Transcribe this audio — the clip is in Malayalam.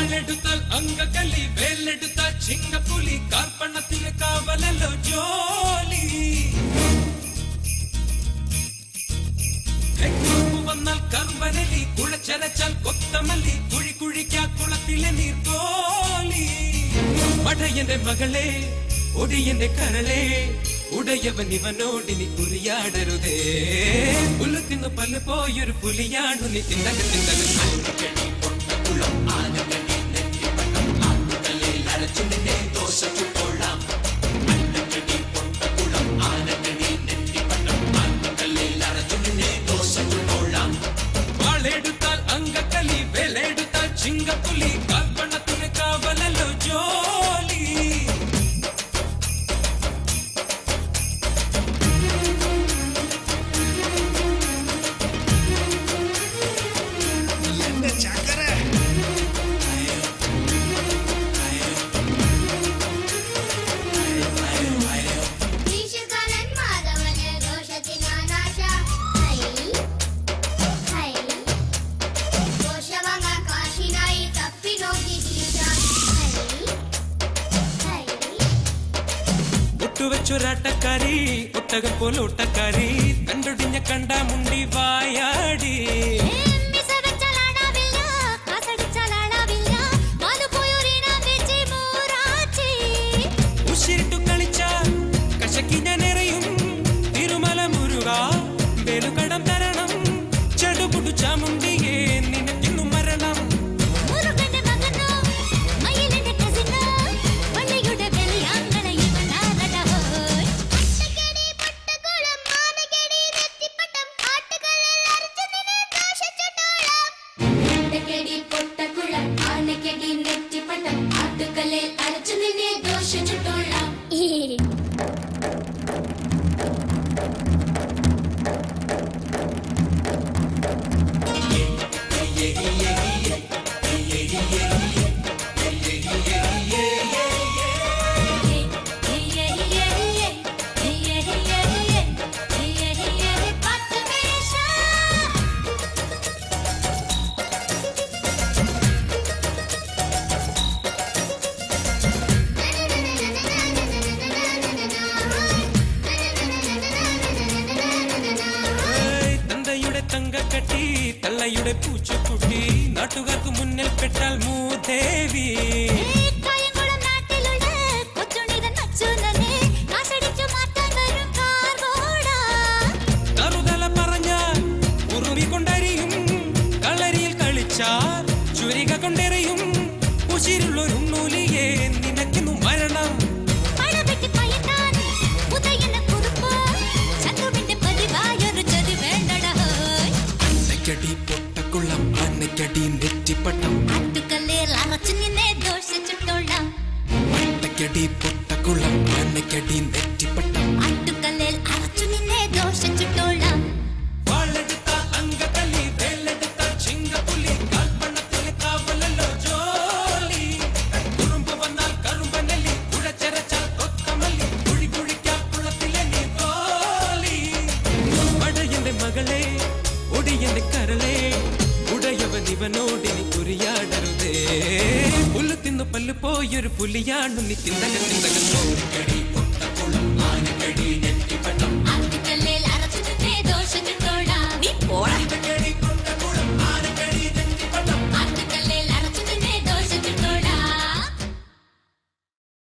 വാളെടുത്താൽ അങ്കക്കല്ലി വേലെടുത്താൽ ചിങ്ങപ്പുലി കാർപ്പണത്തിന് കാവലല്ലോ ജോലി. വന്നാൽ കർവനലി കുളച്ചരച്ചാൽ കൊത്തമല്ലി കുഴി കുഴിക്കാ കുളത്തിലെ നീർക്കോലി. പടയന്റെ മകളെ ഒടിയന്റെ കരളെ ഉടയവൻ ഇവനോടിനി കുറിയാടരുതേ. പുല്ല് തിന്നു പല്ല് പോയൊരു പുലിയാണു നീ. തിന്നക തിന്നക ഒട്ടുവെച്ചൊരാട്ടക്കാരി ഒട്ടകം പോലെ ഒട്ടക്കാരി കണ്ടൊടിഞ്ഞ കണ്ട മുണ്ടി വായാടി. ആട്ടുകളിൽ അരച്ചു തള്ളയുടെ പൂച്ചക്കുട്ടി. നാട്ടുകാർക്ക് മുന്നിൽ പെട്ടാൽ മൂദേവി. കൊണ്ടരിയും കളരിയിൽ കളിച്ചാൽ ചുരിക കൊണ്ടെറിയും ഉശിരുള്ളൊരു പടയന്റെ മകളെ ഒടിയന്റെ കരളെ ഉടയവൻ ഇവനോടിനി കുറിയാടരുതേ പുല്ല് തിന്നു പല്ല് പോയൊരു പുലിയാണു നീ തിന്നക തിന്നക പൊട്ടക്കുളം ആനക്കടി